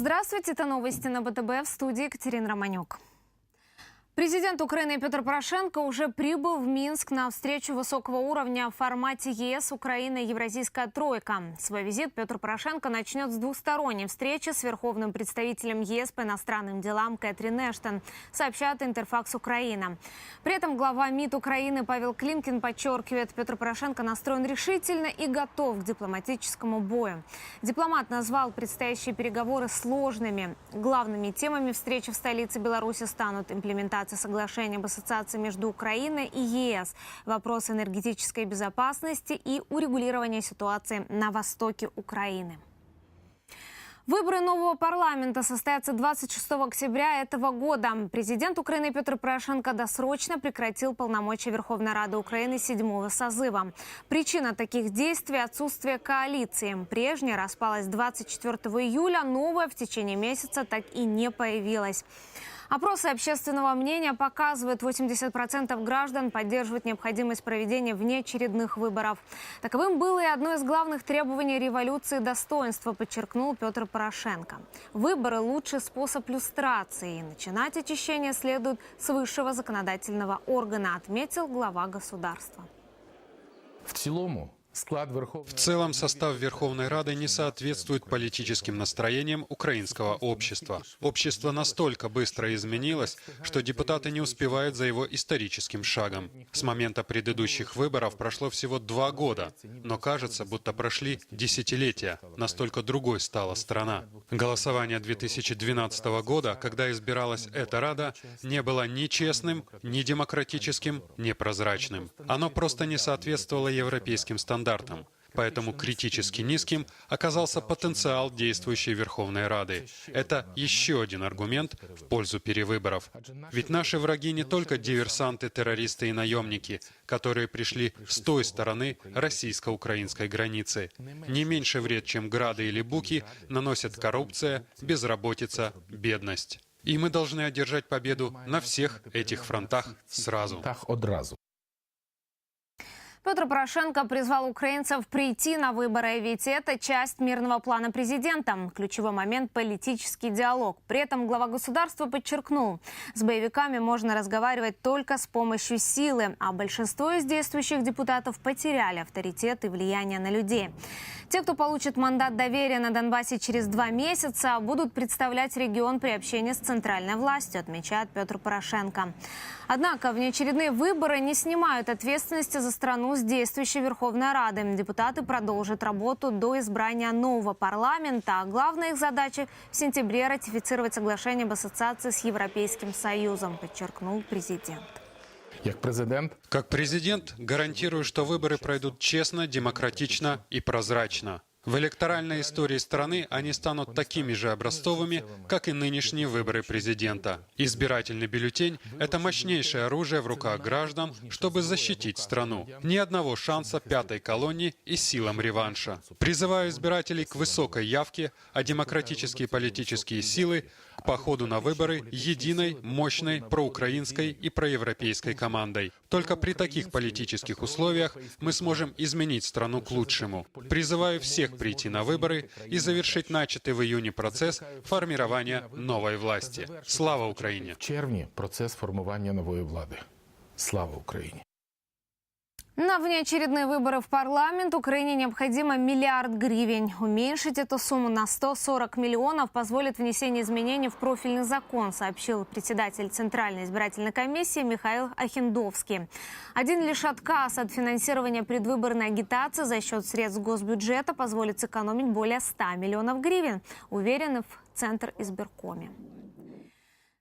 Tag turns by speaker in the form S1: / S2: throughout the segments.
S1: Здравствуйте, это новости на БТБ в студии Екатерина Романюк. Президент Украины Петр Порошенко уже прибыл в Минск на встречу высокого уровня в формате ЕС Украина Евразийская тройка. Свой визит Петр Порошенко начнет с двусторонней встречи с верховным представителем ЕС по иностранным делам Кэтрин Эштон, сообщает Интерфакс Украина. При этом глава МИД Украины Павел Климкин подчеркивает, Петр Порошенко настроен решительно и готов к дипломатическому бою. Дипломат назвал предстоящие переговоры сложными. Главными темами встречи в столице Беларуси станут имплементация соглашения об ассоциации между Украиной и ЕС, вопрос энергетической безопасности и урегулирования ситуации на востоке Украины. Выборы нового парламента состоятся 26 октября этого года. Президент Украины Петр Порошенко досрочно прекратил полномочия Верховной Рады Украины седьмого созыва. Причина таких действий – отсутствие коалиции. Прежняя распалась 24 июля, новая в течение месяца так и не появилась. Опросы общественного мнения показывают, 80% граждан поддерживают необходимость проведения внеочередных выборов. Таковым было и одно из главных требований революции достоинства, подчеркнул Петр Порошенко. Выборы – лучший способ люстрации. Начинать очищение следует с высшего законодательного органа, отметил глава государства.
S2: В цілому склад
S3: В
S2: Верховної
S3: целом состав Верховной Рады не соответствует политическим настроениям украинского общества. Общество настолько быстро изменилось, что депутаты не успевают за его историческим шагом. С момента предыдущих выборов прошло всего два года, но кажется, будто прошли десятилетия. Настолько другой стала страна. Голосование 2012 года, когда избиралась эта Рада, не было ни честным, ни демократическим, ни прозрачным. Оно просто не соответствовало европейским стандартам. Поэтому критически низким оказался потенциал действующей Верховной Рады. Это еще один аргумент в пользу перевыборов. Ведь наши враги не только диверсанты, террористы и наемники, которые пришли с той стороны российско-украинской границы. Не меньше вред, чем грады или буки, наносят коррупция, безработица, бедность. И мы должны одержать победу на всех этих фронтах сразу.
S1: Петр Порошенко призвал украинцев прийти на выборы, ведь это часть мирного плана президента. Ключевой момент – политический диалог. При этом глава государства подчеркнул, с боевиками можно разговаривать только с помощью силы, а большинство из действующих депутатов потеряли авторитет и влияние на людей. Те, кто получит мандат доверия на Донбассе через два месяца, будут представлять регион при общении с центральной властью, отмечает Петр Порошенко. Однако внеочередные выборы не снимают ответственности за страну с действующей Верховной Рады. Депутаты продолжат работу до избрания нового парламента. А главная их задача в сентябре ратифицировать соглашение об ассоциации с Европейским Союзом, подчеркнул президент.
S2: Як президент
S3: Как президент гарантирую, что выборы пройдут честно, демократично и прозрачно. В электоральной истории страны они станут такими же образцовыми, как и нынешние выборы президента. Избирательный бюллетень – это мощнейшее оружие в руках граждан, чтобы защитить страну. Ни одного шанса пятой колонии и силам реванша. Призываю избирателей к высокой явке, а демократические политические силы – к походу на выборы единой, мощной, проукраинской и проевропейской командой. Только при таких политических условиях мы сможем изменить страну к лучшему. Призываю всех прийти на выборы и завершить начатый в июне процесс формирования новой власти. Слава Украине!
S2: в червні процес формування нової влади. Слава Україні!
S1: На внеочередные выборы в парламент Украине необходимо миллиард гривен. Уменьшить эту сумму на 140 миллионов позволит внесение изменений в профильный закон, сообщил председатель Центральной избирательной комиссии Михаил Ахендовский. Один лишь отказ от финансирования предвыборной агитации за счет средств госбюджета позволит сэкономить более 100 миллионов гривен, уверены в Центр избиркоме.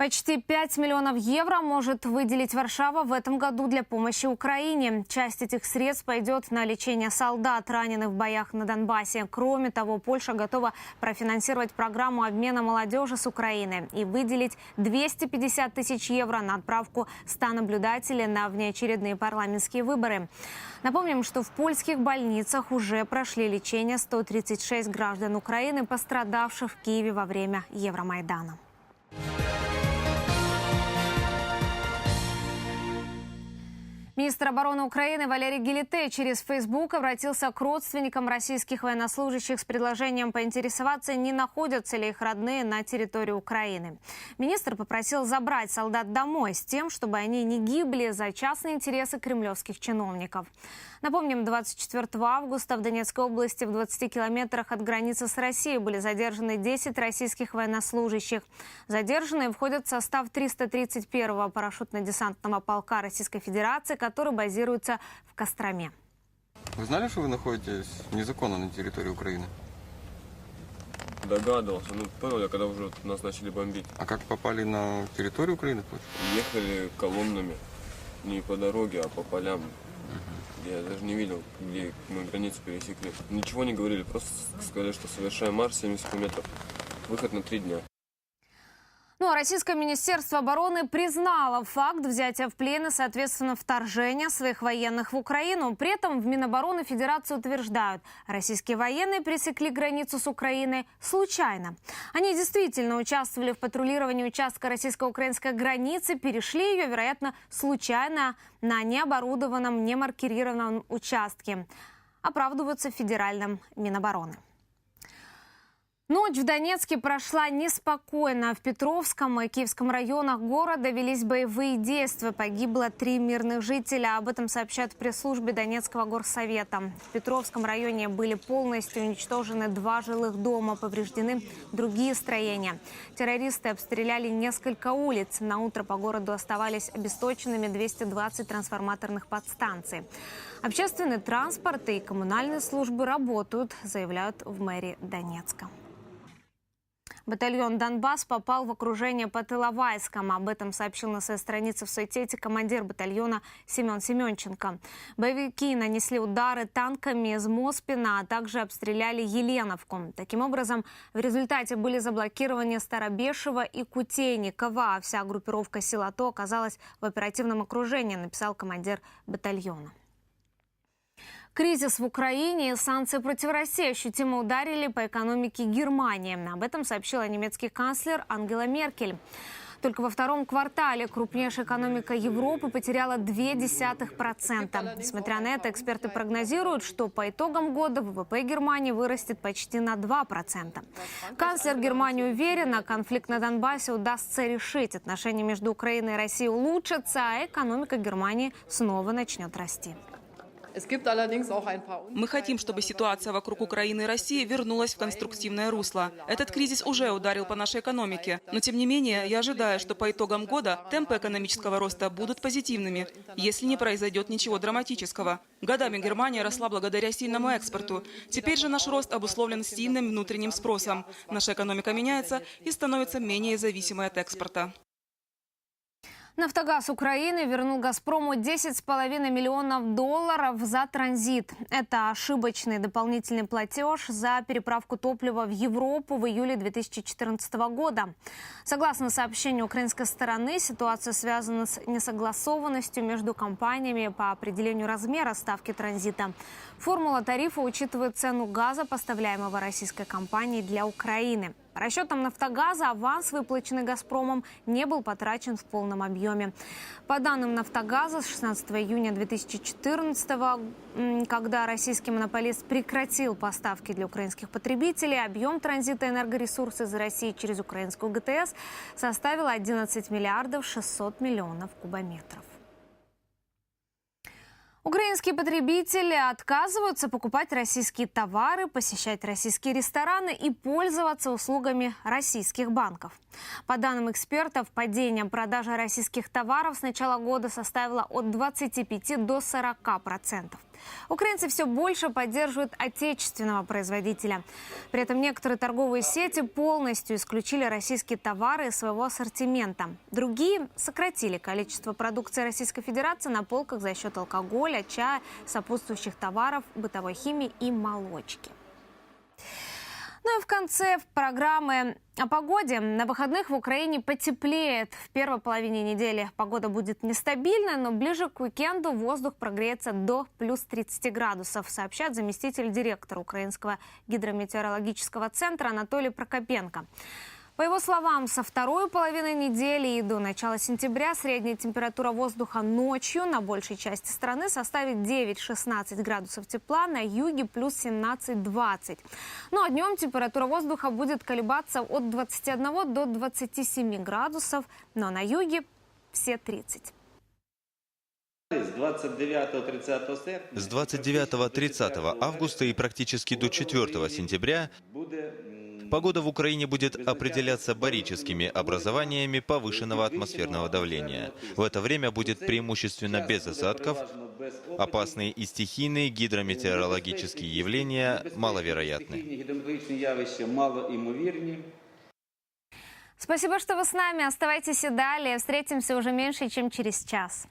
S1: Почти 5 миллионов евро может выделить Варшава в этом году для помощи Украине. Часть этих средств пойдет на лечение солдат, раненых в боях на Донбассе. Кроме того, Польша готова профинансировать программу обмена молодежи с Украины и выделить 250 тысяч евро на отправку 100 наблюдателей на внеочередные парламентские выборы. Напомним, что в польских больницах уже прошли лечение 136 граждан Украины, пострадавших в Киеве во время Евромайдана. Министр обороны Украины Валерий Гелите через Facebook обратился к родственникам российских военнослужащих с предложением поинтересоваться, не находятся ли их родные на территории Украины. Министр попросил забрать солдат домой с тем, чтобы они не гибли за частные интересы кремлевских чиновников. Напомним, 24 августа в Донецкой области в 20 километрах от границы с Россией были задержаны 10 российских военнослужащих. Задержанные входят в состав 331-го парашютно-десантного полка Российской Федерации, который базируется в Костроме.
S4: Вы знали, что вы находитесь незаконно на территории Украины?
S5: Догадывался, ну понял я, когда уже нас начали бомбить.
S4: А как попали на территорию Украины?
S5: Ехали колоннами, не по дороге, а по полям. Я даже не видел, где мы границу пересекли. Ничего не говорили, просто сказали, что совершаем марш 70 метров. Выход на три дня.
S1: Ну а Российское Министерство обороны признало факт взятия в плен и, соответственно, вторжения своих военных в Украину. При этом в Минобороны Федерации утверждают, российские военные пересекли границу с Украиной случайно. Они действительно участвовали в патрулировании участка российско-украинской границы, перешли ее, вероятно, случайно на необорудованном, немаркированном участке. Оправдываются в федеральном Минобороны. Ночь в Донецке прошла неспокойно. В Петровском и Киевском районах города велись боевые действия. Погибло три мирных жителя. Об этом сообщают в пресс-службе Донецкого горсовета. В Петровском районе были полностью уничтожены два жилых дома, повреждены другие строения. Террористы обстреляли несколько улиц. На утро по городу оставались обесточенными 220 трансформаторных подстанций. Общественный транспорт и коммунальные службы работают, заявляют в мэрии Донецка. Батальон «Донбасс» попал в окружение под Иловайском. Об этом сообщил на своей странице в соцсети командир батальона Семен Семенченко. Боевики нанесли удары танками из Моспина, а также обстреляли Еленовку. Таким образом, в результате были заблокированы Старобешево и Кутейникова. Вся группировка сил АТО оказалась в оперативном окружении, написал командир батальона. Кризис в Украине и санкции против России ощутимо ударили по экономике Германии. Об этом сообщила немецкий канцлер Ангела Меркель. Только во втором квартале крупнейшая экономика Европы потеряла 0,2%. Несмотря на это, эксперты прогнозируют, что по итогам года ВВП Германии вырастет почти на 2%. Канцлер Германии уверена, конфликт на Донбассе удастся решить. Отношения между Украиной и Россией улучшатся, а экономика Германии снова начнет расти.
S6: Мы хотим, чтобы ситуация вокруг Украины и России вернулась в конструктивное русло. Этот кризис уже ударил по нашей экономике. Но, тем не менее, я ожидаю, что по итогам года темпы экономического роста будут позитивными, если не произойдет ничего драматического. Годами Германия росла благодаря сильному экспорту. Теперь же наш рост обусловлен сильным внутренним спросом. Наша экономика меняется и становится менее зависимой от экспорта.
S1: Нафтогаз Украины вернул «Газпрому» 10,5 миллионов долларов за транзит. Это ошибочный дополнительный платеж за переправку топлива в Европу в июле 2014 года. Согласно сообщению украинской стороны, ситуация связана с несогласованностью между компаниями по определению размера ставки транзита. Формула тарифа учитывает цену газа, поставляемого российской компанией для Украины. По расчетам «Нафтогаза» аванс, выплаченный «Газпромом», не был потрачен в полном объеме. По данным «Нафтогаза», с 16 июня 2014 когда российский монополист прекратил поставки для украинских потребителей, объем транзита энергоресурсов из России через украинскую ГТС составил 11 миллиардов 600 миллионов кубометров. Украинские потребители отказываются покупать российские товары, посещать российские рестораны и пользоваться услугами российских банков. По данным экспертов, падение продажи российских товаров с начала года составило от 25 до 40 процентов. Украинцы все больше поддерживают отечественного производителя. При этом некоторые торговые сети полностью исключили российские товары из своего ассортимента. Другие сократили количество продукции Российской Федерации на полках за счет алкоголя, чая, сопутствующих товаров, бытовой химии и молочки. Ну и в конце программы о погоде. На выходных в Украине потеплеет. В первой половине недели погода будет нестабильная, но ближе к уикенду воздух прогреется до плюс 30 градусов, сообщает заместитель директора Украинского гидрометеорологического центра Анатолий Прокопенко. По его словам, со второй половины недели и до начала сентября средняя температура воздуха ночью на большей части страны составит 9-16 градусов тепла, на юге плюс 17-20. Ну а днем температура воздуха будет колебаться от 21 до 27 градусов, но на юге все 30.
S7: З 29-30 серпня
S8: С 29-30 августа и практически до 4 сентября погода в Украине будет определяться барическими образованиями повышенного атмосферного давления. В это время будет преимущественно без осадков,
S7: переважно без опадів.
S8: опасные и стихийные гидрометеорологические явления маловероятны.
S7: Стихійні гідрометеорологічні явища малоімовірні.
S1: Спасибо, что вы с нами. Оставайтесь и далее. Встретимся уже меньше, чем через час.